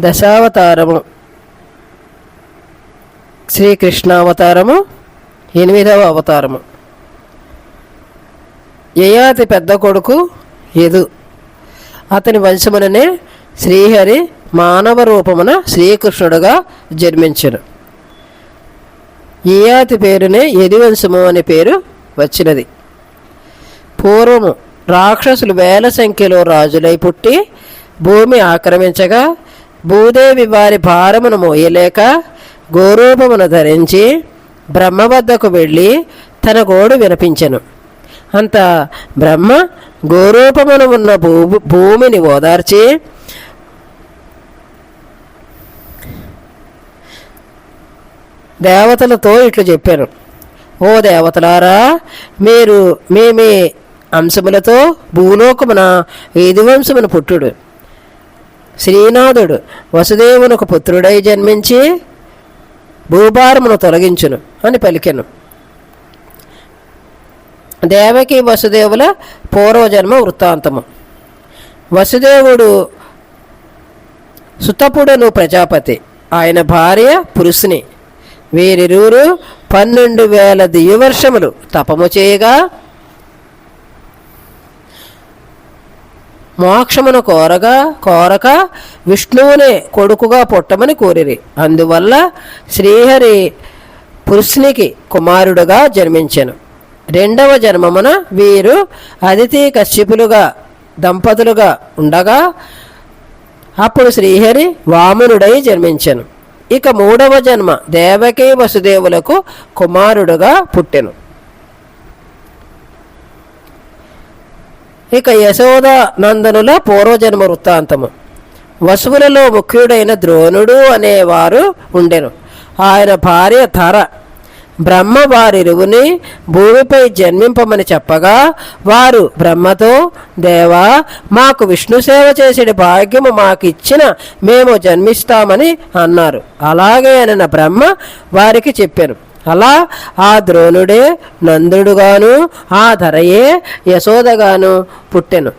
దశావతారము. శ్రీకృష్ణావతారము ఎనిమిదవ అవతారము. యయాతి పెద్ద కొడుకు యదు. అతని వంశముననే శ్రీహరి మానవ రూపమున శ్రీకృష్ణుడుగా జన్మించను. యయాతి పేరునే యదివంశము అనే పేరు వచ్చినది. పూర్వము రాక్షసులు వేల సంఖ్యలో రాజులై పుట్టి భూమి ఆక్రమించగా భూదేవి వారి భారమును మోయలేక గోరూపమును ధరించి బ్రహ్మ వద్దకు వెళ్ళి తన గోడు వినిపించెను అంత బ్రహ్మ గోరూపమును ఉన్న భూ భూమిని ఓదార్చి దేవతలతో ఇట్లు చెప్పాను. ఓ దేవతలారా మీరు మీ మీ అంశములతో భూలోకమున వేదివంశమున పుట్టుడు. శ్రీనాథుడు వసుదేవునకు పుత్రుడై జన్మించి భూభారమును తొలగించును అని పలికెను. దేవకి వసుదేవుల పూర్వజన్మ వృత్తాంతము. వసుదేవుడు సుతపుడను ప్రజాపతి. ఆయన భార్య పురుషుని వీరిరువురు పన్నెండు వేల దివ్యవర్షములు తపము చేయగా మోక్షమును కోరగా కోరక విష్ణువునే కొడుకుగా పుట్టమని కోరిరి. అందువల్ల శ్రీహరి పురుషునికి కుమారుడుగా జన్మించెను. రెండవ జన్మమున వీరు అదితి కశ్యపులుగా దంపతులుగా ఉండగా అప్పుడు శ్రీహరి వామనుడై జన్మించెను. ఇక మూడవ జన్మ దేవకీ వసుదేవులకు కుమారుడుగా పుట్టెను. ఇక యశోద నందనుల పూర్వజన్మ వృత్తాంతము. వసువులలో ముఖ్యుడైన ద్రోణుడు అనేవారు ఉండెను. ఆయన భార్య ధర. బ్రహ్మ వారిరువుని భూమిపై జన్మింపమని చెప్పగా వారు బ్రహ్మతో దేవా మాకు విష్ణు సేవ చేసే భాగ్యము మాకు ఇచ్చిన మేము జన్మిస్తామని అన్నారు. అలాగే అనిన బ్రహ్మ వారికి చెప్పాను. అలా ఆ ద్రోణుడే నందుడుగాను ఆ ధరయే యశోదగాను పుట్టెను.